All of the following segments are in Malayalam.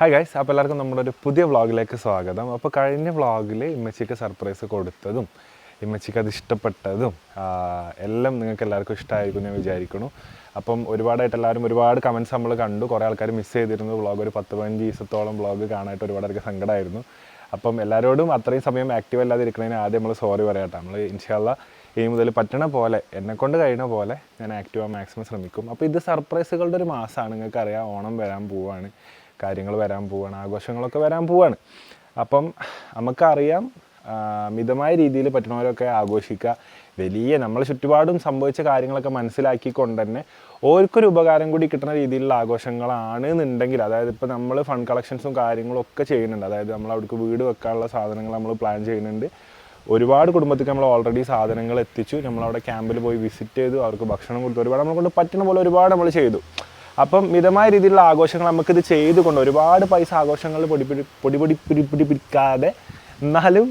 ഹായ് ഗൈസ് അപ്പോൾ എല്ലാവർക്കും നമ്മുടെ ഒരു പുതിയ വ്ളോഗിലേക്ക് സ്വാഗതം. അപ്പോൾ കഴിഞ്ഞ വ്ളോഗിൽ ഇമ്മച്ചിക്ക് സർപ്രൈസ് കൊടുത്തതും ഇമ്മച്ചിക്ക് അത് ഇഷ്ടപ്പെട്ടതും എല്ലാം നിങ്ങൾക്ക് എല്ലാവർക്കും ഇഷ്ടമായിരിക്കും ഞാൻ വിചാരിക്കുന്നു. അപ്പം ഒരുപാടായിട്ട് എല്ലാവരും ഒരുപാട് കമൻസ് നമ്മൾ കണ്ടു. കുറേ ആൾക്കാർ മിസ് ചെയ്തിരുന്നു. വ്ളോഗ് ഒരു പത്ത് പതിനഞ്ച് ദിവസത്തോളം വ്ളോഗ് കാണാനായിട്ട് ഒരുപാട് പേർക്ക് സങ്കടമായിരുന്നു അപ്പം എല്ലാവരോടും അത്രയും സമയം ആക്റ്റീവ് അല്ലാതെ ഇരിക്കുന്നതിന് ആദ്യം നമ്മൾ സോറി പറയാട്ടെ. നമ്മൾ ഇൻഷാല്ല ഈ മുതൽ പറ്റണ പോലെ എന്നെ കഴിയണ പോലെ ഞാൻ ആക്റ്റീവ് മാക്സിമം ശ്രമിക്കും. അപ്പോൾ ഇത് സർപ്രൈസുകളുടെ ഒരു മാസമാണ് നിങ്ങൾക്കറിയാം ഓണം വരാൻ പോവാണ്. കാര്യങ്ങൾ വരാൻ പോവുകയാണ് ആഘോഷങ്ങളൊക്കെ വരാൻ പോവുകയാണ് അപ്പം നമുക്കറിയാം മിതമായ രീതിയിൽ പറ്റുന്നവരൊക്കെ ആഘോഷിക്കുക വലിയ നമ്മളെ ചുറ്റുപാടും സംഭവിച്ച കാര്യങ്ങളൊക്കെ മനസ്സിലാക്കിക്കൊണ്ട് തന്നെ ഓർക്കൊരു ഉപകാരം കൂടി കിട്ടുന്ന രീതിയിലുള്ള ആഘോഷങ്ങളാണ് എന്നുണ്ടെങ്കിൽ അതായത് ഇപ്പോൾ നമ്മൾ ഫണ്ട് കളക്ഷൻസും കാര്യങ്ങളും ഒക്കെ ചെയ്യുന്നുണ്ട്. അതായത് നമ്മൾ അവിടേക്ക് വീട് വെക്കാനുള്ള സാധനങ്ങൾ നമ്മൾ പ്ലാൻ ചെയ്യുന്നുണ്ട്. ഒരുപാട് കുടുംബത്തേക്ക് നമ്മൾ ഓൾറെഡി സാധനങ്ങൾ എത്തിച്ചു. നമ്മളവിടെ ക്യാമ്പിൽ പോയി വിസിറ്റ് ചെയ്തു. അവർക്ക് ഭക്ഷണം കൊടുത്തു. ഒരുപാട് നമ്മളെ കൊണ്ട് പറ്റുന്ന പോലെ ഒരുപാട് നമ്മൾ ചെയ്തു. അപ്പം മിതമായ രീതിയിലുള്ള ആഘോഷങ്ങൾ നമുക്കിത് ചെയ്തുകൊണ്ട് ഒരുപാട് പൈസ ആഘോഷങ്ങൾ പൊടി പിടി പൊടി പൊടി പിടി പിടി പിടിക്കാതെ എന്നാലും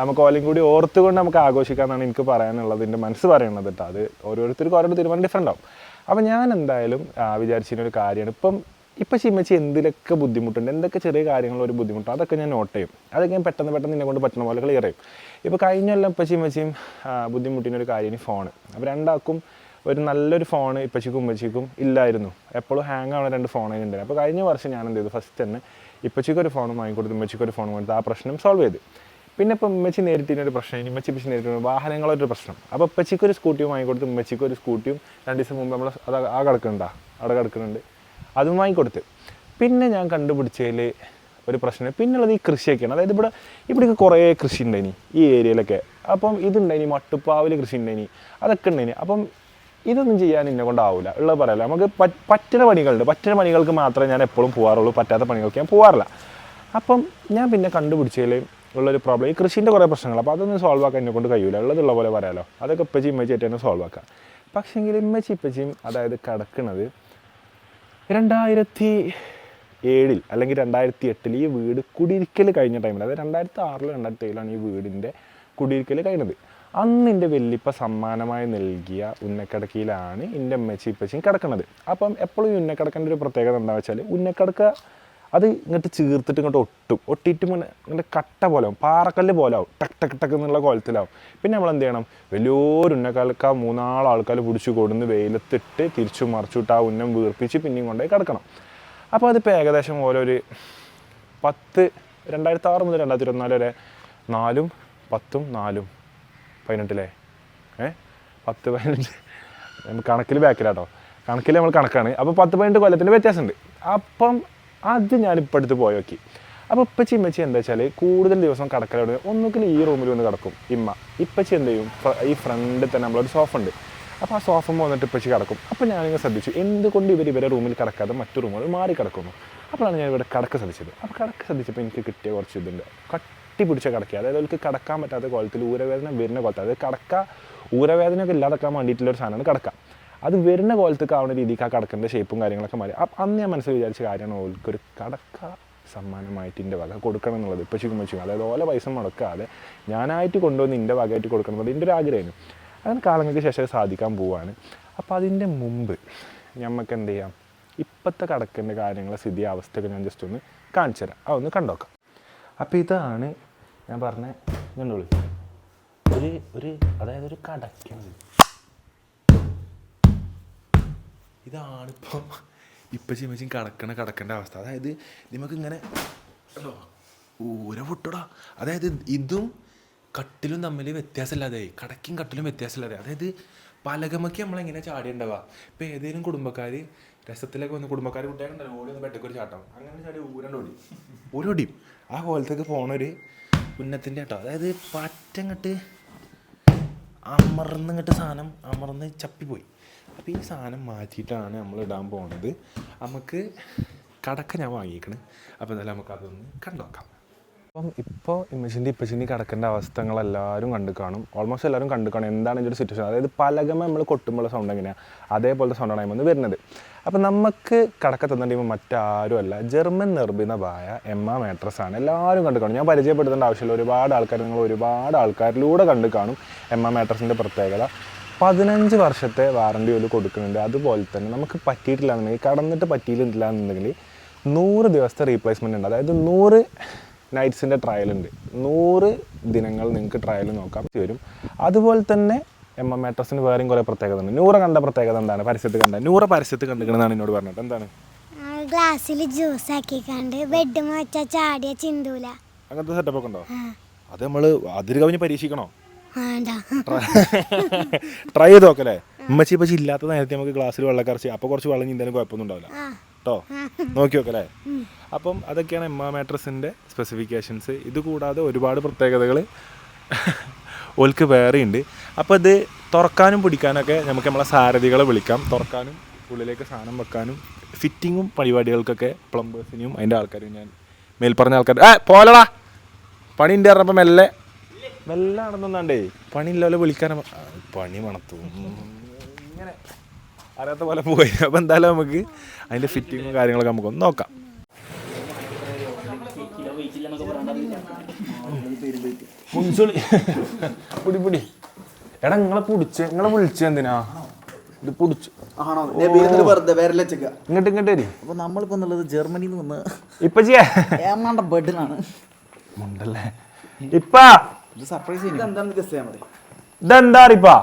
നമുക്ക് ഓലയും കൂടി ഓർത്തുകൊണ്ട് നമുക്ക് ആഘോഷിക്കാമെന്നാണ് എനിക്ക് പറയാനുള്ളത്. എന്റെ മനസ്സ് പറയുന്നത് കേട്ടോ. അത് ഓരോരുത്തർക്കും ഓരോ തീരുമാനം ഡിഫറെന്റ് ആവും. അപ്പം ഞാൻ എന്തായാലും വിചാരിച്ചിരുന്ന ഒരു കാര്യമാണ്. ഇപ്പം ഇപ്പം ചിമ്മച്ചി എന്തിലൊക്കെ ബുദ്ധിമുട്ടുണ്ട്? എന്തൊക്കെ ചെറിയ കാര്യങ്ങൾ ഒരു ബുദ്ധിമുട്ട്? അതൊക്കെ ഞാൻ നോട്ട് ചെയ്യും. അതൊക്കെ ഞാൻ പെട്ടെന്ന് പെട്ടെന്ന് എന്നെ കൊണ്ട് പറ്റുന്ന പോലെ ക്ലിയർ ചെയ്യും. ഇപ്പോൾ കഴിഞ്ഞ കൊല്ലം ഇപ്പം ചിമ്മച്ചിയും ബുദ്ധിമുട്ടിനൊരു കാര്യം ഫോണ് അപ്പോൾ രണ്ടാൾക്കും ഒരു നല്ലൊരു ഫോൺ ഇപ്പച്ചിക്കും ഉമ്മച്ചിക്കും ഇല്ലായിരുന്നു. എപ്പോഴും ഹാങ് ആവുന്ന രണ്ട് ഫോൺ ഉണ്ടായിരുന്നു അപ്പോൾ കഴിഞ്ഞ വർഷം ഞാൻ എന്ത് ചെയ്തു? ഫസ്റ്റ് തന്നെ ഇപ്പച്ചിക്കൊരു ഫോൺ വാങ്ങിക്കൊടുത്തു ഉമ്മച്ചിക്ക് ഒരു ഫോൺ കൊടുത്ത്. ആ പ്രശ്നം സോൾവ് ചെയ്തു. പിന്നെ ഇപ്പം ഉമ്മച്ചി നേരിട്ടിന് ഒരു പ്രശ്നം ഉമ്മച്ചി ഇപ്പച്ചി നേരിട്ടിന് വാഹനങ്ങളൊരു പ്രശ്നം. അപ്പോൾ ഉപ്പച്ചിക്ക് ഒരു സ്കൂട്ടിയും ഉമ്മച്ചിക്കൊരു ഉമ്മച്ചിക്ക് ഒരു സ്കൂട്ടിയും രണ്ട് ദിവസം മുമ്പ് നമ്മൾ അത് ആ കിടക്കുന്നുണ്ടാ? അവിടെ കിടക്കുന്നുണ്ട്. അതും വാങ്ങിക്കൊടുത്ത് പിന്നെ ഞാൻ കണ്ടുപിടിച്ചതിൽ ഒരു പ്രശ്നം. പിന്നുള്ളത് ഈ കൃഷിയൊക്കെയാണ്. അതായത് ഇവിടെ ഇവിടെയൊക്കെ കുറേ കൃഷി ഉണ്ടായിനി ഈ ഏരിയയിലൊക്കെ. അപ്പം ഇതുണ്ടായിനി മട്ടുപ്പാവിൽ കൃഷി ഉണ്ടായിനി അതൊക്കെ ഉണ്ടായിനി. അപ്പം ഇതൊന്നും ചെയ്യാൻ എന്നെ കൊണ്ടാവില്ല ഉള്ളത് പറയാല്ലോ നമുക്ക് പറ്റ് പറ്റുന്ന പണികളുണ്ട്. പറ്റുന്ന പണികൾക്ക് മാത്രമേ ഞാൻ എപ്പോഴും പോകാറുള്ളൂ പറ്റാത്ത പണികൾക്ക് ഞാൻ പോകാറില്ല അപ്പം ഞാൻ പിന്നെ കണ്ടുപിടിച്ചതിൽ ഉള്ളൊരു പ്രോബ്ലം ഈ കൃഷിന്റെ കുറേ പ്രശ്നങ്ങൾ. അപ്പോൾ അതൊന്നും സോൾവ് ആക്കാൻ എന്നെ കൊണ്ട് കഴിയില്ല ഉള്ളതുള്ള പോലെ പറയാലോ. അതൊക്കെ ഇപ്പച്ചി ഇമ്മച്ചിയായിട്ട് തന്നെ സോൾവ് ആക്കാം. പക്ഷേങ്കിൽ ഇമ്മച്ചി ഇപ്പച്ചിയും അതായത് കിടക്കുന്നത് രണ്ടായിരത്തി ഏഴിൽ അല്ലെങ്കിൽ രണ്ടായിരത്തി എട്ടിൽ ഈ വീട് കുടിയിരിക്കൽ കഴിഞ്ഞ ടൈമിൽ അതായത് രണ്ടായിരത്തി ആറിൽ രണ്ടായിരത്തി ഏഴിലാണ് ഈ വീടിന്റെ കുടിയിരിക്കൽ കഴിഞ്ഞത്. അന്ന് എന്റെ വെല്ലിപ്പ സമ്മാനമായി നൽകിയ ഉന്നക്കടക്കിയിലാണ് എന്റെ അമ്മച്ചി ഇപ്പച്ചിയും കിടക്കുന്നത്. അപ്പം എപ്പോഴും ഈ ഉന്നക്കിടക്കേണ്ട ഒരു പ്രത്യേകത എന്താണെന്ന് വെച്ചാൽ ഉന്നക്കടക്ക അത് ഇങ്ങോട്ട് ചേർത്തിട്ട് ഇങ്ങോട്ട് ഒട്ടും. ഒട്ടിയിട്ട് ഇങ്ങനെ കട്ട പോലെ ആവും. പാറക്കല്ല് പോലെ ആവും. ടക്ക് ടക്ക് ടക്ക് എന്നുള്ള കോലത്തിലാവും. പിന്നെ നമ്മൾ എന്ത് ചെയ്യണം? വലിയൊരു ഉന്നക്കാലക്കാർ മൂന്നാൾ ആൾക്കാർ പിടിച്ചു കൊടുന്ന് വെയിലത്തിട്ട് തിരിച്ചു മറിച്ചിട്ട് ആ ഉന്നം വീർപ്പിച്ച് പിന്നെയും കൊണ്ടുപോയി കിടക്കണം. അപ്പോൾ അതിപ്പോൾ ഏകദേശം ഒരു പത്ത് രണ്ടായിരത്തി ആറ് മുതൽ രണ്ടായിരത്തി ഇരുപത്തിനാല് വരെ നാലും പത്തും നാലും പതിനെട്ടില്ലേ ഏ? പത്ത് പതിനഞ്ച് കണക്കിൽ ബാക്കിലാട്ടോ കണക്കിൽ നമ്മൾ കണക്കാണ്. അപ്പോൾ പത്ത് പതിനെട്ട് കൊല്ലത്തിന്റെ വ്യത്യാസമുണ്ട്. അപ്പം അത് ഞാനിപ്പോൾ അടുത്ത് പോയി നോക്കി. അപ്പോൾ ഇപ്പച്ചി ഇമ്മച്ചി എന്താ വെച്ചാൽ കൂടുതൽ ദിവസം കടക്കലോട് ഒന്നുകിൽ ഈ റൂമിൽ വന്ന് കിടക്കും ഇമ്മ. ഇപ്പച്ചി എന്ത് ചെയ്യും? ഈ ഫ്രണ്ടിൽ തന്നെ നമ്മളൊരു സോഫ ഉണ്ട്. അപ്പോൾ ആ സോഫ വന്നിട്ട് ഇപ്പച്ചി കിടക്കും. അപ്പോൾ ഞാനിങ്ങനെ ശ്രദ്ധിച്ചു. എന്തുകൊണ്ട് ഇവർ ഇവരെ റൂമിൽ കിടക്കാതെ മറ്റു റൂമുകൾ മാറി കിടക്കുന്നു? അപ്പോഴാണ് ഞാൻ ഇവിടെ കടക്ക് ശ്രദ്ധിച്ചത്. അപ്പോൾ കടക്ക് ശ്രദ്ധിച്ചപ്പോൾ എനിക്ക് കിട്ടിയ കുറച്ച് ഇതുണ്ട്. കട്ടി പിടിച്ച കടക്കുക അതായത് അവർക്ക് കടക്കാൻ പറ്റാത്ത കോലത്തിൽ ഊരവേദന വരുന്ന കോലത്തിൽ അതായത് കടക്ക ഊരവേദനയൊക്കെ ഇല്ലാതാക്കാൻ വേണ്ടിയിട്ടുള്ള ഒരു സാധനമാണ് കടക്ക. അത് വരുന്ന കോലത്തേക്ക് ആവുന്ന രീതിക്ക് ആ കടക്കന്റെ ഷേപ്പും കാര്യങ്ങളൊക്കെ മാറി. അന്ന് ഞാൻ മനസ്സിൽ വിചാരിച്ച കാര്യമാണ് ഓൽക്കൊരു കടക്ക സമ്മാനമായിട്ട് എന്റെ വക കൊടുക്കണം എന്നുള്ളത്. ഇപ്പോൾ ചുമ്മാ വെച്ചു അതായത് ഓല പൈസ മുടക്കാതെ ഞാനായിട്ട് കൊണ്ടുവന്ന് എന്റെ വകയായിട്ട് കൊടുക്കണം എന്നുള്ളത് എന്റെ ഒരു ആഗ്രഹമായിരുന്നു. അങ്ങനെ കാലങ്ങൾക്ക് ശേഷം സാധിക്കാൻ പോവാണ്. അപ്പോൾ അതിന്റെ മുമ്പ് നമുക്ക് എന്ത് ചെയ്യാം? ഇപ്പോഴത്തെ കടക്കന്റെ കാര്യങ്ങളെ സ്ഥിതി അവസ്ഥയൊക്കെ ഞാൻ ജസ്റ്റ് ഒന്ന് കാണിച്ചു തരാം. അതൊന്ന് കണ്ടോക്കാം. അപ്പോൾ ഇതാണ് ഞാൻ പറഞ്ഞ കണ്ടോളൂ ഒരു ഒരു അതായത് ഒരു കടക്കണത് ഇതാണിപ്പോ ഇപ്പം ചിമ്മച്ചും കടക്കണ കടക്കേണ്ട അവസ്ഥ. അതായത് നിങ്ങൾക്ക് ഇങ്ങനെ ഓരോ പൊട്ടടാ. അതായത് ഇതും കട്ടിലും തമ്മിൽ വ്യത്യാസമില്ലാതെ കടക്കും കട്ടിലും വ്യത്യാസമില്ലാതെ. അതായത് പലകമൊക്കെ നമ്മളെങ്ങനെ ചാടിയുണ്ടാവുക ഇപ്പം ഏതെങ്കിലും കുടുംബക്കാർ രസത്തിലൊക്കെ വന്ന് കുടുംബക്കാർ കുട്ടികളുണ്ടല്ലോ ഓടി ഒന്ന് പെട്ടക്കൊരു ചാട്ടം. അങ്ങനെ ചാടി ഊരണ്ട് ഓടി. ഊരോടിയും ആ കോലത്തേക്ക് പോണൊരു ഉന്നത്തിന്റെ കേട്ടോ അതായത് പറ്റങ്ങട്ട് അമർന്നിങ്ങട്ട് സാധനം അമർന്ന് ചപ്പിപ്പോയി. അപ്പോൾ ഈ സാധനം മാറ്റിയിട്ടാണ് നമ്മൾ ഇടാൻ പോകുന്നത് നമുക്ക് കടക്ക ഞാൻ വാങ്ങിയേക്കണ്. അപ്പോൾ എന്തായാലും നമുക്കതൊന്ന് കണ്ടുനോക്കാം അപ്പം ഇപ്പോൾ ഇമ്മച്ചിന്റെ ഇപ്പച്ചിന്റെ കിടക്കേണ്ട അവസ്ഥകൾ എല്ലാവരും കണ്ടു കാണും. ഓൾമോസ്റ്റ് എല്ലാവരും കണ്ടു കാണും. എന്താണ് ഇതിന്റെ ഒരു സിറ്റുവേഷൻ അതായത് പലകമ നമ്മൾ കൊട്ടുമ്പോൾ സൗണ്ട് എങ്ങനെയാണ് അതേപോലത്തെ സൗണ്ടാണ് അതിൽ വരുന്നത്. അപ്പം നമുക്ക് കടക്ക തന്നിട്ടുമ്പോൾ മറ്റാരുമല്ല ജർമ്മൻ നിർമ്മിതമായ എം ആ മാട്രസ് ആണ്. എല്ലാവരും കണ്ടു കാണും. ഞാൻ പരിചയപ്പെടുത്തേണ്ട ആവശ്യമില്ല. ഒരുപാട് ആൾക്കാർ നിങ്ങൾ ഒരുപാട് ആൾക്കാരിലൂടെ കണ്ടു കാണും എം ആ മാട്രസിന്റെ പ്രത്യേകത. പതിനഞ്ച് വർഷത്തെ വാറണ്ടി ഒരു കൊടുക്കുന്നുണ്ട്. അതുപോലെ തന്നെ നമുക്ക് പറ്റിയിട്ടില്ല എന്നുണ്ടെങ്കിൽ കടന്നിട്ട് പറ്റിയിട്ടില്ല എന്നുണ്ടെങ്കിൽ നൂറ് ദിവസത്തെ റീപ്ലേസ്മെന്റ് ഉണ്ട്. അതായത് നൂറ് നൈറ്റ്സിന്റെ ട്രയൽ ഉണ്ട് നൂറ് ദിനങ്ങൾ നിങ്ങൾക്ക് ട്രയൽ നോക്കാൻ വരും. അതുപോലെ തന്നെ എം എം മാട്രസിന് വേറെയും കുറേ പ്രത്യേകത ഉണ്ട് നൂറ് കണ്ട പ്രത്യേകത എന്താണ്? പരസ്യത്ത് കണ്ട. നൂറ് പരസ്യത്ത് കണ്ടിരിക്കണമെന്നാണ് എന്നോട് പറഞ്ഞത്. എന്താണ്? ഗ്ലാസ്സിൽ ജ്യൂസ് ആക്കി കണ്ട് ബെഡ് വെച്ചാൽ ചാടിയ ചിന്തൂല. അങ്ങനത്തെ സെറ്റപ്പ് ഒക്കെ ഉണ്ടോ? അത് നമ്മൾ അതിര് കവിഞ്ഞ് പരീക്ഷിക്കണോ? ട്രൈ ചെയ്ത് നോക്കല്ലേ ഉമ്മച്ചി ഇപ്പം ഇല്ലാത്ത നേരത്തെ നമുക്ക് ഗ്ലാസ്സിൽ വെള്ളം കറച്ച് അപ്പോൾ കുറച്ച് വെള്ളം ചിന്താനും കുഴപ്പമൊന്നും ഉണ്ടാവില്ല. കേട്ടോ? നോക്കി നോക്കല്ലേ അപ്പം അതൊക്കെയാണ് എം ആ മാട്രസിന്റെ സ്പെസിഫിക്കേഷൻസ് ഇത് കൂടാതെ ഒരുപാട് പ്രത്യേകതകൾ ഓൽക്ക് വേറെ ഉണ്ട് അപ്പോൾ ഇത് തുറക്കാനും പിടിക്കാനൊക്കെ നമുക്ക് നമ്മളെ സാരഥികളെ വിളിക്കാം. തുറക്കാനും ഉള്ളിലേക്ക് സാധനം വെക്കാനും ഫിറ്റിങ്ങും പരിപാടികൾക്കൊക്കെ പ്ലംബേഴ്സിനെയും അതിന്റെ ആൾക്കാരും ഞാൻ മേൽപ്പറഞ്ഞ ആൾക്കാർ ഏ പോലടാ. പണി ഉണ്ട് പറഞ്ഞപ്പോൾ മെല്ലെ മെല്ലെ നടന്നേ പണി ഇല്ലാതെ വിളിക്കാൻ പണി മണത്തു. ഇങ്ങനെ. അറിയാത്ത പോലെ പോയി. അപ്പോൾ എന്തായാലും നമുക്ക് അതിന്റെ ഫിറ്റിങ്ങും കാര്യങ്ങളൊക്കെ നമുക്കൊന്ന് നോക്കാം. പുടി പുടി. എടാ നിങ്ങളെ പുടിച്ച് നിങ്ങളെ വിളിച്ച എന്തിനാ? ഇത് പിടിച്ചു. ആണോ? ഇങ്ങോട്ട് ഇങ്ങോട്ട് വരി. അപ്പൊ നമ്മളിപ്പോ എന്നുള്ളത് ജർമ്മനിന്ന് വന്ന് ഇപ്പൊ ചെയ്യാണ്ട ബെഡിലാണ്. ഉണ്ടല്ലേ ഇപ്പാ. ഇത് സർപ്രൈസ് മതി. ഇതെന്താ അറിയിപ്പാ?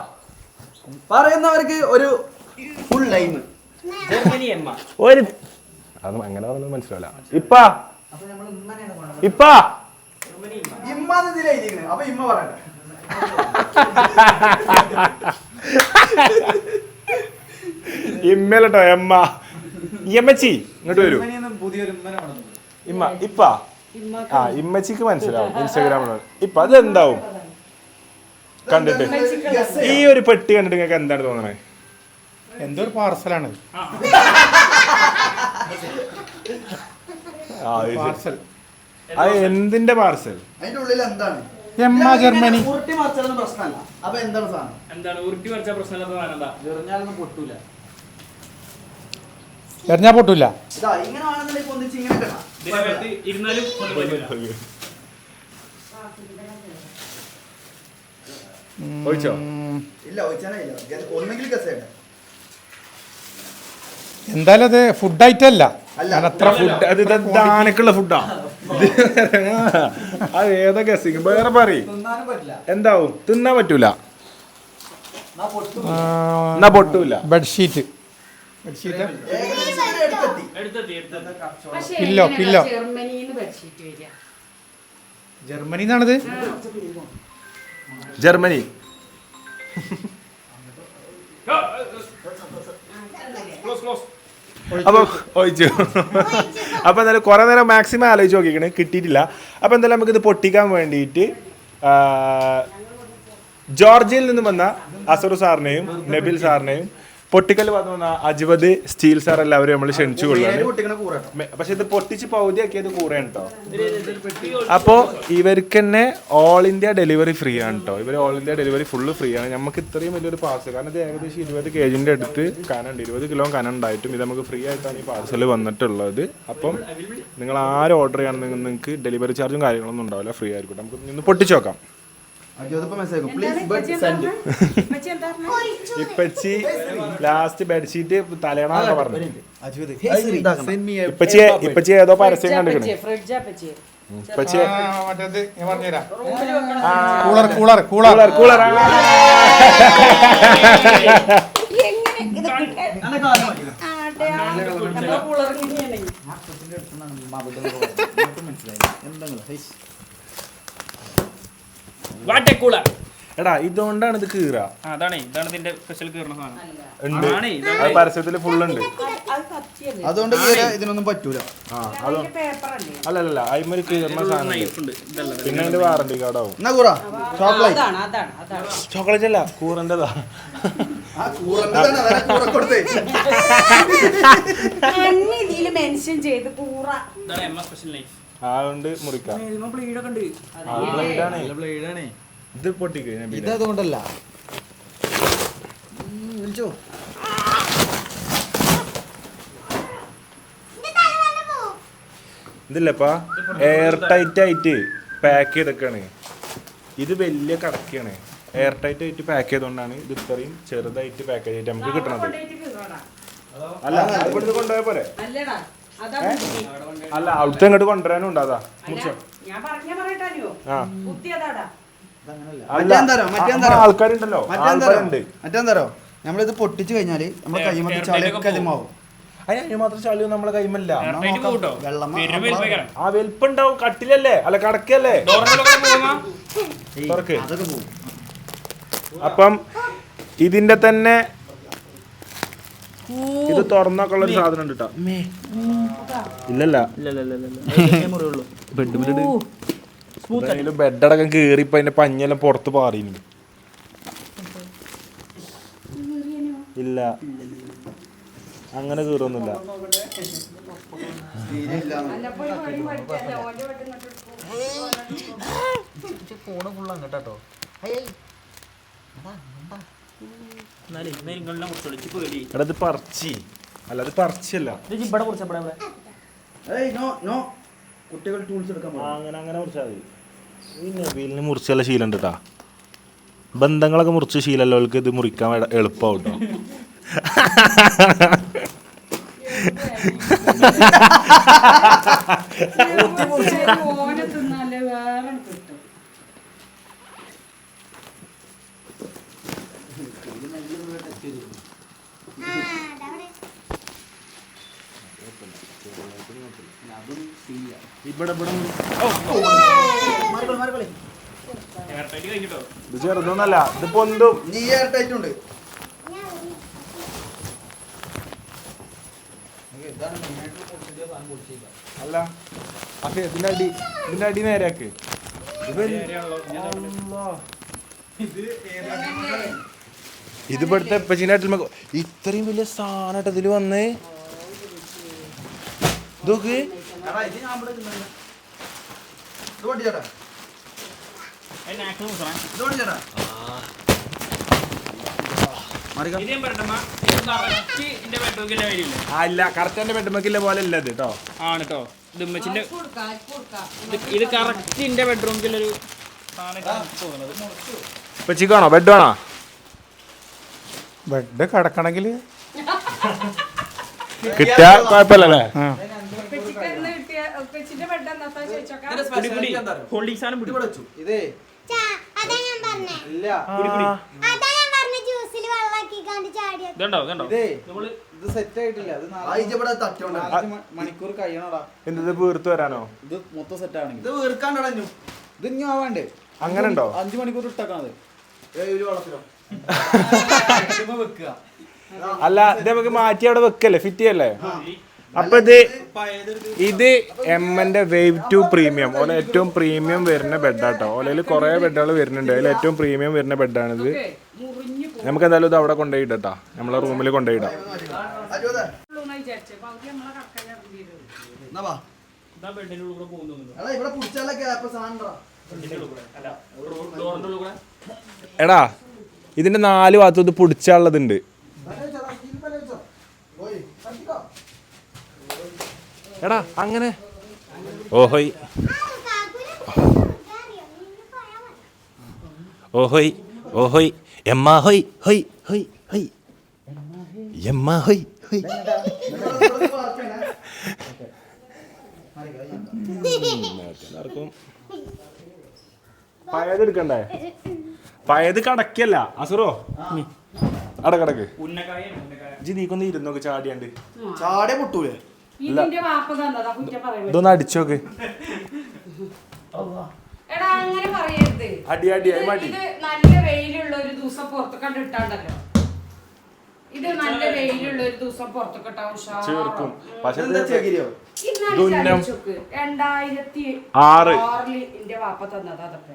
പറയുന്നവർക്ക് ഒരു ഫുൾ ലൈം ഒരു അത് അങ്ങനെ പറഞ്ഞത് മനസ്സിലാവില്ല. ഇപ്പാ. ഇപ്പാ. അപ്പൊ ഇമ്മ പറയട്ടെ. ഇമ്മലട്ടോ എമ്മ. എമ്മച്ചി ഇങ്ങോട്ട് വരൂ. ഇമ്മ ഇപ്പ. ആ ഇമ്മച്ചിക്ക് മനസ്സിലാവും ഇൻസ്റ്റാഗ്രാമിൽ ഇപ്പൊ അതെന്താവും? കണ്ടിട്ട്. ഈ ഒരു പെട്ടി കണ്ടിട്ട് നിങ്ങൾക്ക് എന്താണ് തോന്നണേ? എന്തോ ഒരു പാർസലാണ്? ആ, അത് എന്തിന്റെ പാർസൽ? അതിന്റെ ഉള്ളിൽ എന്താണ്? Emma Germany. ഉരുട്ടി മറിച്ചാലൊന്നും പ്രശ്നമല്ല. അപ്പൊ എന്താണ് സാധനം? എന്താണ്? ഉരുട്ടി വരച്ച പ്രശ്നമില്ലാത്ത സാധനം എന്താ ചെറിഞ്ഞാലൊന്നും പൊട്ടൂല. എറിഞ്ഞാ പൊട്ടൂല. ഇതാ ഇങ്ങനെ ആണെന്നുണ്ടെങ്കിൽ ഒന്നിച്ച് ഇങ്ങനെ കിടാം ഇതിനകത്ത് ഇരുന്നാലും ഒഴിച്ചോ? ഇല്ല ഒഴിച്ചാനേ ഇല്ല. ഒന്നെങ്കിൽ ചെയ്യട്ടെ. എന്തായാലും അത് ഫുഡ് ഐറ്റം അല്ല. അത്ര ഫുഡ് അത് ദാനക്കുള്ള ഫുഡാ അത് ഏതാ ഗസിങ് വേറെ പറയും. എന്താവും? തിന്നാൻ പറ്റൂല. എന്നാ പൊട്ടൂല. Bedsheet pillow, pillow. ജർമ്മനിന്ന് എന്നാണത് ജർമ്മനി. Close, ജർമ്മനി അപ്പൊ ഒഴിച്ചു അപ്പൊ എന്തായാലും കുറെ നേരം മാക്സിമം ആലോചിച്ച് നോക്കിക്കണേ. കിട്ടിയിട്ടില്ല. അപ്പൊ എന്തായാലും നമുക്ക് ഇത് പൊട്ടിക്കാൻ വേണ്ടിയിട്ട് ജോർജിയയിൽ നിന്ന് വന്ന അസറു സാറിനെയും നബിൽ സാറിനെയും പൊട്ടിക്കൽ വന്നു വന്ന അജിപത് സ്റ്റീൽ സാർ എല്ലാവരും നമ്മൾ ക്ഷണിച്ചു കൊള്ളുകയാണ്. മെ- പക്ഷെ ഇത് പൊട്ടിച്ച് പൗതിയാക്കിയത് കൂറയാണ് കേട്ടോ അപ്പോൾ ഇവർക്ക് തന്നെ ഓൾ ഇന്ത്യ ഡെലിവറി ഫ്രീ ആണ് കേട്ടോ ഇവർ all India delivery full free ആണ്. നമുക്ക് ഇത്രയും വലിയൊരു പാർസൽ കാരണം ഇത് ഏകദേശം ഇരുപത് കെ ജിന്റെ അടുത്ത് കനുണ്ട് ഇരുപത് കിലോ കനുണ്ടായിട്ടും ഇത് നമുക്ക് ഫ്രീ ആയിട്ടാണ് ഈ പാർസൽ വന്നിട്ടുള്ളത്. അപ്പം നിങ്ങൾ ആരും ഓർഡർ ചെയ്യണമെങ്കിൽ നിങ്ങൾക്ക് ഡെലിവറി ചാർജും കാര്യങ്ങളൊന്നും ഉണ്ടാവില്ല. ഫ്രീ ആയിരിക്കും നമുക്ക് നിന്ന് പൊട്ടിച്ചു നോക്കാം. ഇപ്പച്ചി ലാസ്റ്റ് ബെഡ്ഷീറ്റ് തലയണ പറഞ്ഞു? അജോദ് ഇപ്പച്ചി ഇപ്പച്ചി ഏതോ പരസ്യം കണ്ടിരിക്കണേ. ഇപ്പച്ചി. പറഞ്ഞുതരാം. Cooler cooler cooler. Cooler cooler എടാ ഇതുകൊണ്ടാണ് ഇത് കീറ. അതാണ് ഇതാണ് ഇതിന്റെ സ്പെഷ്യൽ കീറുന്ന സാധനം. ഉണ്ട്. ഇതാണ്. അത് പരസ്യത്തിൽ ഫുൾ ഉണ്ട് അതുകൊണ്ട് കീറ ഇതിനൊന്നും പറ്റൂല. ആ അതോ അല്ലല്ല അയിമൊരു കീറുന്ന സാധനം ഉണ്ട്. ഇതല്ല പിന്നെ അതിന്റെ വാറണ്ടി കാർഡാവും എന്നാ കൂറ? ചോക്ലേറ്റ് അതാണ് അതാണ് അതാണ്. ചോക്ലേറ്റ് അല്ല കൂറന്റെതാ ആ കൂറന്റെ തന്നെ അതന്നെ കൂറ കൊടുത്തേ. അന്ന് ഇതിൽ മെൻഷൻ ചെയ്ത് കൂറ. ഇതാണ് എമ്മ സ്പെഷ്യൽ നൈഫ് അതുകൊണ്ട് മുറിക്കാം. ഇത് പൊട്ടിക്ക്. ഇതതുകൊണ്ടല്ല. വിളിച്ചോ. ഇതില്ലപ്പാ എയർ ടൈറ്റ് ആയിട്ട് പാക്ക് ചെയ്തൊക്കെയാണ്. ഇത് വലിയ കടക്കാണ് എയർ ടൈറ്റ് ആയിട്ട് പാക്ക് ചെയ്തുകൊണ്ടാണ് ഇത് ഇത്രയും ചെറുതായിട്ട് പാക്കേജ് ആയിട്ട് നമുക്ക് കിട്ടണത്. അല്ല ഇവിടുന്ന് കൊണ്ടുപോയ പോലെ. അല്ല അവിടുത്തെ ഇങ്ങോട്ട് കൊണ്ടുവരാനും ഉണ്ട് അതാ. ഞാൻ പറഞ്ഞ പറയട്ടാനിയോ ആ. ആൾക്കാരുണ്ടല്ലോ. മറ്റേന്തരോ ആൾക്കാരുണ്ട്. മറ്റേന്തരോ നമ്മളിത് പൊട്ടിച്ചു കഴിഞ്ഞാൽ നമ്മളെ കൈമത്തെ ചളിയൊക്കെ അതിമാവും അതിന് അതിന് മാത്രം ചളിയും നമ്മളെ കൈമല്ല ആ വലിപ്പുണ്ടാവും കട്ടിലല്ലേ? അല്ല കടക്കല്ലേ തുറക്ക്. അപ്പം ഇതിന്റെ തന്നെ ഇത് തുറന്നൊക്കെ ഉള്ള ഒരു സാധനം ഉണ്ട് കേട്ടോ ഇല്ലല്ല. ബെഡ് ബെഡടക്കം കേറിപ്പോ അതിന്റെ പഞ്ഞെല്ലാം പുറത്ത് പാറി ഇല്ല. അങ്ങനെ കീറൊന്നുമില്ല. ഫോണ് ഫുള്ള് പഠിച്ചല്ലേ ഇത് പറിച്ചി. അല്ല അത് പറിച്ചല്ല. ഇത് ഇവിടെ കുറിച്ച് ഇവിടെ ഇവിടെ? ഏയ് നോ നോ. കുട്ടികൾ ടൂൾസ് എടുക്കാൻ ആ, അങ്ങനെ അങ്ങനെ മുറിച്ചാൽ മതി. ഈ നബീലിന് മുറിച്ചുള്ള ശീലം ഉണ്ട് കേട്ടാ ബന്ധങ്ങളൊക്കെ മുറിച്ച് ശീലമുള്ളവർക്ക് ഇത് മുറിക്കാൻ എളുപ്പമാവും കേട്ടോ ഓനെ തിന്നാലേ ഇവിടെ ഇവിടെ എയർടൈറ്റ് കഴിഞ്ഞിട്ടോ ഇത് ചെറുതൊന്നല്ല ഇത് പൊന്തും നീ എയർ ടൈറ്റ് ഉണ്ട്. അല്ല അതെ ഇതിന്റെ അടി ഇതിന്റെ അടി നേരെയാക്ക്. ഇത് ഇത് ഇവിടുത്തെ എപ്പച്ചിനായിട്ട് ഇത്രയും വലിയ സാധനമായിട്ട് ഇതിൽ വന്നേ? ഇതൊക്കെ ഇത് കറക്റ്റ് എന്റെ പോലെ അല്ല ഇത് കേട്ടോ ആണ് കേട്ടോ ഇത് ഉമ്മച്ചിന്റെ കറക്റ്റ് എന്റെ ബെഡ്റൂമിലൊരു സാധനം ബെഡ് വേണോ? ബെഡ് കിടക്കണമെങ്കിൽ കിട്ടിയാ കുഴപ്പമില്ലല്ലേ? ഉപ്പച്ചിന്റെ ബെഡ് എന്നാ ചോദിച്ചോക്കാം. പിടി പിടി ഹോൾഡിംഗ് സാധനം പിടി ഇതേ. ചാ, അതാ ഞാൻ പറഞ്ഞേ. ഇല്ല. അതാ ഞാൻ പറഞ്ഞ ജ്യൂസിൽ ഇതുണ്ടോ ഇതുണ്ടോ? ഇതേ നമ്മൾ ഇത് സെറ്റ് ആയിട്ടില്ല. ഇത് നാല് ഇജ്ജ് ഇവിടെ തട്ടിയോണ്ടാ. നാലഞ്ച് മ- മണിക്കൂർ കഴിയണടാ. എന്തത് വീർത്ത് വരാനോ? ഇത് മൊത്തം സെറ്റ് ആണെങ്കിൽ ഇത് വീർക്കാണ്ടടഞ്ഞു ഇത് ഇനി ആവാണ്ടേ. അങ്ങനെ ഉണ്ടോ? അഞ്ചു മണിക്കൂർ ഇട്ടേക്കണത്. അല്ല ഇത് നമുക്ക് മാറ്റി അവിടെ വെക്കല്ലേ? ഫിറ്റ് ചെയ്യല്ലേ? അപ്പൊ ഇത് ഇത് എമ്മന്റെ വേവ് ടു പ്രീമിയം ഓല ഏറ്റവും പ്രീമിയം വരുന്ന ബെഡാട്ടോ ഓലയിൽ കുറെ ബെഡുകൾ വരുന്നുണ്ട്. അതിൽ ഏറ്റവും പ്രീമിയം വരുന്ന ബെഡാണിത് നമുക്ക് എന്തായാലും ഇത് അവിടെ കൊണ്ടുപോയിട്ടാ നമ്മളെ റൂമിൽ കൊണ്ടുപോയിട്ടാ എടാ ഇതിന്റെ നാല് ഭാഗത്തും അവർക്ക് നമ്മളെ കറക്കാൻ ഇറങ്ങിയത് എന്നാ വാ ഇതാ ബെഡിന്റെ ഉള്ളിൽ കൂടെ പോകുന്നു എടാ ഇവിടെ പിടിച്ചാലേ ഗ്യാപ്പ് സാധനം ബെഡിന്റെ ഉള്ളിൽ കൂടെ അല്ല ഡോറിന്റെ ഉള്ളിൽ കൂടെ എടാ ഇതിന്റെ നാല് ഭാഗത്തും ഇത് പിടിച്ചാനുള്ളതുണ്ട് പോയി തട്ടിക്കോ എടാ അങ്ങനെ. ഓഹോയ്. ഓഹോയ് ഓഹോയ്. എമ്മാ ഹൊയ് ഹൊയ് ഹൊയ് ഹൊയ്. എമ്മാ ഹൊയ് ഹൊയ്. പഴയത് എടുക്കണ്ടേ? പഴയത് കടക്കല്ല അസുറോ? അടക്കടക്ക് ഉന്നക്കായ ജി നീക്കൊന്ന് ഇരുന്നോക്ക് ചാടിയാണ്ട്. ചാടിയ പൊട്ടൂലേ? ഇതിന്റെ വാപ്പ തന്നതാ കുറ്റം പറയുന്നത് ഇതൊന്ന് അടിച്ചോക്ക് എടാ അങ്ങനെ പറയരുത്. അടി മടി. നല്ല വെയിലുള്ള ഒരു ദിവസം ഇത് നല്ല വെയിലുള്ള ഒരു ദിവസം പുറത്ത് ചേർക്കും പക്ഷെ എന്താ ചെകിരിയോ? ദുന്നം. രണ്ടായിരത്തി ആറ്. ആറിൽ എന്റെ വാപ്പ തന്നതാ അതൊക്കെ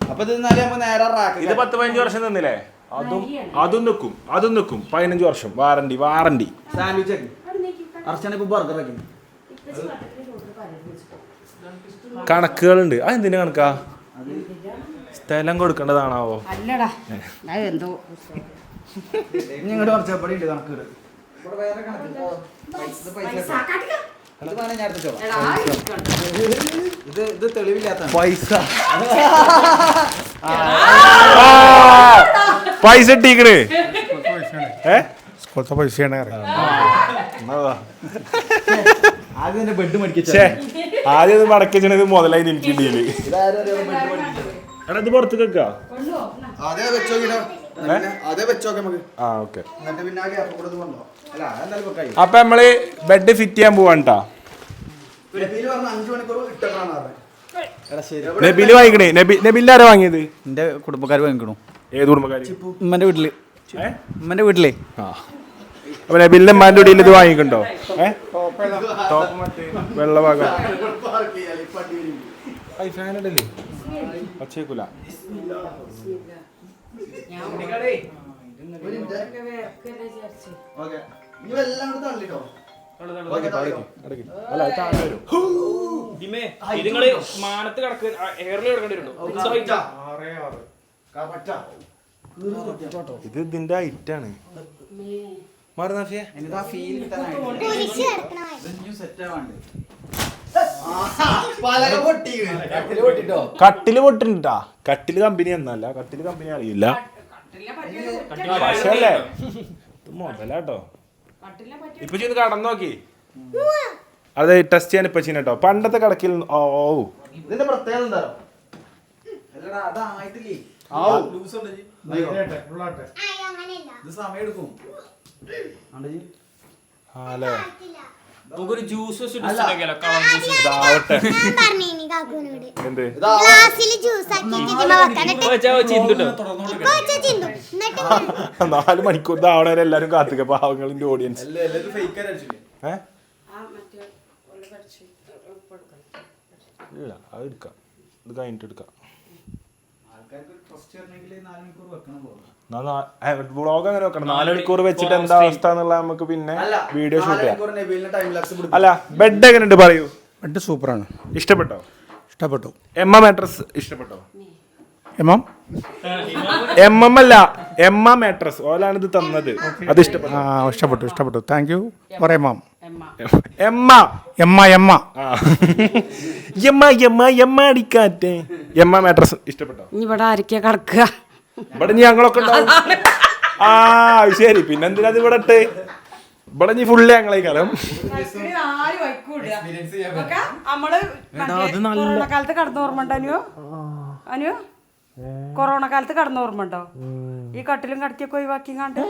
അപ്പൊ ഇത് നേരെ ഇത് പത്ത് പതിനഞ്ച് വർഷം നിന്നില്ലേ? അതും അതും നിൽക്കും അതും നിൽക്കും പതിനഞ്ച് വർഷം. Warranty warranty. സാൻഡ്വിച്ച് അർച്ചന ഇപ്പൊ ബർഗർ കണക്കുകളുണ്ട്. ആ എന്തിനു കണക്കാ? സ്ഥലം കൊടുക്കേണ്ടതാണാവോ? അല്ലടാ ഞാൻ എന്തോ നിങ്ങളുടെ കുറച്ചപ്പടി ഉണ്ട് കണക്ക് ഇവിടെ വേറെ കണക്ക് പൈസ പൈസ ഇത് വേണേ ഞാൻ എടുത്തോളാം എടാ ഇരിക്കണ്ട. ഇത് ഇത് തെളിവില്ലാത്ത പൈസ. പൈസ ഇട്ടിക്കണ് ഏ? സ്കൂളത്തെ പൈസയാണ് ആദ്യം ഇത് മടക്കി വെച്ചത് മുതലായി എനിക്ക് ഡീൽ എടാ ഇത് പുറത്ത് അപ്പൊ നമ്മൾ ബെഡ് ഫിറ്റ് ചെയ്യാൻ പോവാണ്ടാ? നബീൽ വാങ്ങിക്കണേ. നബി നബിൽ ആരാ വാങ്ങിയത്? എന്റെ കുടുംബക്കാർ വാങ്ങിക്കണു. ഏത് കുടുംബക്കാര്? ഉമ്മന്റെ വീട്ടിൽ. ഉമ്മന്റെ വീട്ടിലേ. ആ. അപ്പൊ നബിലിന്റെ ഉമ്മാന്റെ ഇത് വാങ്ങിക്കണ്ടോ? ഏ? ടോപ്പ് മറ്റേ. വെള്ള ഭാഗം ഫാൻ ഇടല്ലേ? വച്ചേക്കൂല. ഓക്കെ. ഇനി എല്ലാം കൂടെ തള്ളിട്ടോ? അല്ല താഴെ വരും. ഇമേ ഇത് നിങ്ങൾ മാനത്ത് കിടക്കുന്ന എയറിൽ കിടക്കേണ്ടി വരുന്നുണ്ടോ ഇത് ഇതിന്റെ ഐറ്റാണ് പൊട്ടിട്ടോ? കട്ടിൽ പൊട്ടിണ്ടാ. കട്ടിൽ കമ്പനി എന്നല്ല കട്ടിൽ കമ്പനി അറിയില്ല. പക്ഷേ അല്ലേ ഇത് മുതലാട്ടോ. ഇപ്പൊ ചെയ്ത് കടന്നു നോക്കി. അതെ ടെസ്റ്റ് ചെയ്യാൻ ഇപ്പൊ ചെയ്യുന്ന കേട്ടോ പണ്ടത്തെ കടക്കിൽ ഓ ഓ. ഇതിന്റെ പ്രത്യേകത എന്താ? അല്ലടാ അതായിട്ടില്ലേ. നമുക്കൊരു ജ്യൂസ് നാല് മണിക്കൂർ ആവണ എല്ലാരും കാത്തുക പാവങ്ങളിന്റെ ഓഡിയൻസ് ഇല്ല അത് എടുക്കാം. ഇത് കഴിഞ്ഞിട്ട് എടുക്കാം ആൾക്കാർക്ക് ഒരു ട്രസ്റ്റ് വരണമെങ്കിൽ നാല് മണിക്കൂർ വെക്കണം പോകും വ്ളോഗ് അങ്ങനെ വെക്കണം. നാല് മണിക്കൂർ വെച്ചിട്ട് എന്താ അവസ്ഥ എന്നുള്ള നമുക്ക് പിന്നെ വീഡിയോ ഷൂട്ട് ചെയ്യാം. അല്ല ബെഡ് എങ്ങനെയുണ്ട് പറയൂ. ബെഡ് സൂപ്പറാണ്. ഇഷ്ടപ്പെട്ടോ? ഇഷ്ടപ്പെട്ടു. എം എം മാട്രസ് ഇഷ്ടപ്പെട്ടോ? M M? എം അല്ല എം എം മാട്രസ് ഓലാണിത് ഇത് തന്നത്. അത് ഇഷ്ടപ്പെട്ടു? ആ ഇഷ്ടപ്പെട്ടു ഇഷ്ടപ്പെട്ടു. Thank you for Emma Emma. Emma. Emma Emma. Emma Emma അടിക്കാറ്റേ. Emma mattress ഇഷ്ടപ്പെട്ടോ? ഇനി ഇവിടെ ആരൊക്കെയാ കിടക്കുക? ഇവിടെ ഇനി ഞങ്ങളൊക്കെ ഉണ്ടാവും. ആ അത് ശരി. പിന്നെന്തിനാ ഇത് ഇവിടെ ഇട്ട്? ഇവിടെ ഇനി ഫുള്ള് ഞങ്ങളെ കാലം. നാല് വൈക്കൂടുക നമ്മൾ കൊറോണ കാലത്ത് കടന്ന ഓർമ്മ ഉണ്ടോ അനു? അനു? കൊറോണ കാലത്ത് കടന്ന ഓർമ്മ ഉണ്ടോ ഈ കട്ടിലും കടത്തിയൊക്കെ ഒഴിവാക്കി കണ്ട്?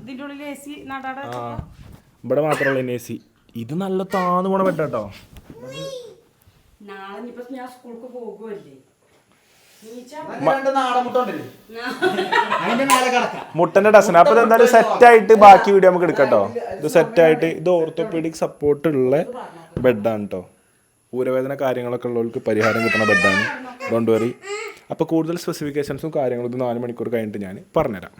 ഇതിന്റെ ഉള്ളിൽ എ സി നടാടെ ഇവിടെ മാത്രമല്ല എ സി. ഇത് നല്ല താന്ന് പോണ പറ്റാട്ടോ നാളെ ഇനിയിപ്പോ ഞാൻ സ്കൂൾക്ക് പോകുമല്ലേ മുട്ടന്റെ ഡസൻ അപ്പൊ എന്തായാലും സെറ്റ് ആയിട്ട് ബാക്കി വീഡിയോ നമുക്ക് എടുക്കട്ടോ ഇത് സെറ്റ് ആയിട്ട് ഇത് ഓർത്തോപീഡിക് സപ്പോർട്ട് ഉള്ള ബെഡാണ് കേട്ടോ ഊരവേദന കാര്യങ്ങളൊക്കെ ഉള്ളവർക്ക് പരിഹാരം കിട്ടുന്ന ബെഡാണ്. ഡോണ്ട് വറി അപ്പോൾ കൂടുതൽ സ്പെസിഫിക്കേഷൻസും കാര്യങ്ങളും ഇത് നാല് മണിക്കൂർ കഴിഞ്ഞിട്ട് ഞാൻ പറഞ്ഞുതരാം.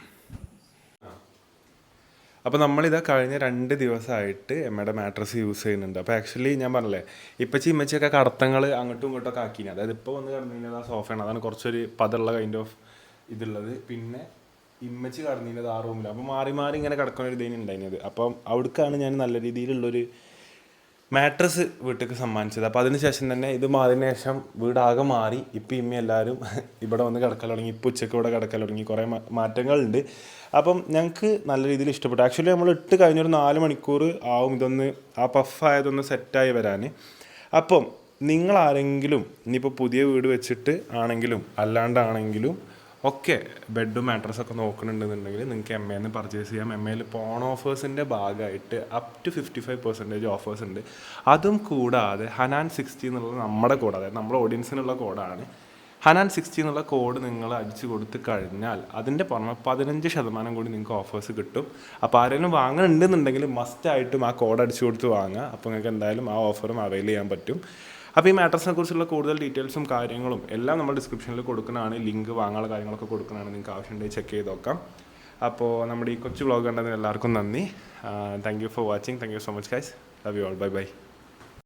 അപ്പോൾ നമ്മളിതാ കഴിഞ്ഞ രണ്ട് ദിവസമായിട്ട് എമ്മയുടെ മാട്രസ് യൂസ് ചെയ്യുന്നുണ്ട്. അപ്പോൾ ആക്ച്വലി ഞാൻ പറഞ്ഞില്ലേ ഇപ്പച്ചി ഇമ്മച്ചിയൊക്കെ കടത്തങ്ങൾ അങ്ങോട്ടും ഇങ്ങോട്ടും ഒക്കെ ആക്കിന് അതായത് ഇപ്പോൾ വന്ന് കിടന്നിരുന്നത് ആ സോഫയാണ് അതാണ് കുറച്ചൊരു പതുള്ള കൈൻഡ് ഓഫ് ഇതുള്ളത്. പിന്നെ ഇമ്മച്ചി കടന്നിരുന്നത് ആ റൂമിൽ അപ്പോൾ മാറി മാറി ഇങ്ങനെ കിടക്കുന്ന ഒരു ഇതേന് ഉണ്ടായിരുന്നത് അപ്പം അവിടേക്കാണ് ഞാൻ നല്ല രീതിയിലുള്ളൊരു മാട്രസ് വീട്ടിലേക്ക് സമ്മാനിച്ചത്. അപ്പോൾ അതിന് ശേഷം തന്നെ ഇത് മാറിയതിന് ശേഷം വീടാകെ മാറി. ഇപ്പം ഇമ്മ എല്ലാവരും ഇവിടെ വന്ന് കിടക്കൽ തുടങ്ങി. ഇപ്പോൾ ഉച്ചയ്ക്ക് ഇവിടെ കിടക്കൽ തുടങ്ങി. കുറേ മാറ്റങ്ങളുണ്ട്. അപ്പം ഞങ്ങൾക്ക് നല്ല രീതിയിൽ ഇഷ്ടപ്പെട്ടു. ആക്ച്വലി നമ്മൾ ഇട്ട് കഴിഞ്ഞൊരു നാല് മണിക്കൂർ ആവും ഇതൊന്ന് ആ പഫായതൊന്ന് സെറ്റായി വരാൻ അപ്പം നിങ്ങൾ ആരെങ്കിലും ഇനിയിപ്പോൾ പുതിയ വീട് വെച്ചിട്ട് ആണെങ്കിലും അല്ലാണ്ടാണെങ്കിലും ഒക്കെ ബെഡും മാട്രസൊക്കെ നോക്കുന്നുണ്ടെന്നുണ്ടെങ്കിൽ നിങ്ങൾക്ക് എം എന്ന് പർച്ചേസ് ചെയ്യാം. എം എയിൽ പോൺ ഓഫേഴ്സിന്റെ ഭാഗമായിട്ട് up to fifty five percentage offers ഉണ്ട്. അതും കൂടാതെ ഹനാൻ സിക്സ്റ്റി എന്നുള്ളത് നമ്മുടെ കോഡ് അതായത് നമ്മുടെ ഓഡിയൻസിനുള്ള കോഡാണ് ഹനാൻ സിക്സ്റ്റി എന്നുള്ള കോഡ് നിങ്ങൾ അടിച്ചു കൊടുത്ത് കഴിഞ്ഞാൽ അതിന്റെ പുറമെ പതിനഞ്ച് ശതമാനം കൂടി നിങ്ങൾക്ക് ഓഫേഴ്സ് കിട്ടും. അപ്പോൾ ആരെങ്കിലും വാങ്ങുന്നുണ്ടെന്നുണ്ടെങ്കിൽ മസ്റ്റായിട്ടും ആ കോഡ് അടിച്ചു കൊടുത്ത് വാങ്ങുക. അപ്പോൾ നിങ്ങൾക്ക് എന്തായാലും ആ ഓഫറും അവൈൽ ചെയ്യാൻ പറ്റും. അപ്പോൾ ഈ മാട്രസിനെ കുറിച്ചുള്ള കൂടുതൽ ഡീറ്റെയിൽസും കാര്യങ്ങളും എല്ലാം നമ്മൾ ഡിസ്ക്രിപ്ഷനിൽ കൊടുക്കുന്നതാണ്. ലിങ്ക് വാങ്ങാനുള്ള കാര്യങ്ങളൊക്കെ കൊടുക്കുന്നതാണ്. നിങ്ങൾക്ക് ആവശ്യമുണ്ടെങ്കിൽ ചെക്ക് ചെയ്ത് നോക്കാം. അപ്പോൾ നമ്മുടെ ഈ കൊച്ചു വ്ളോഗ് കണ്ടതിന് എല്ലാവർക്കും നന്ദി. Thank you for watching thank you so much guys love you all bye bye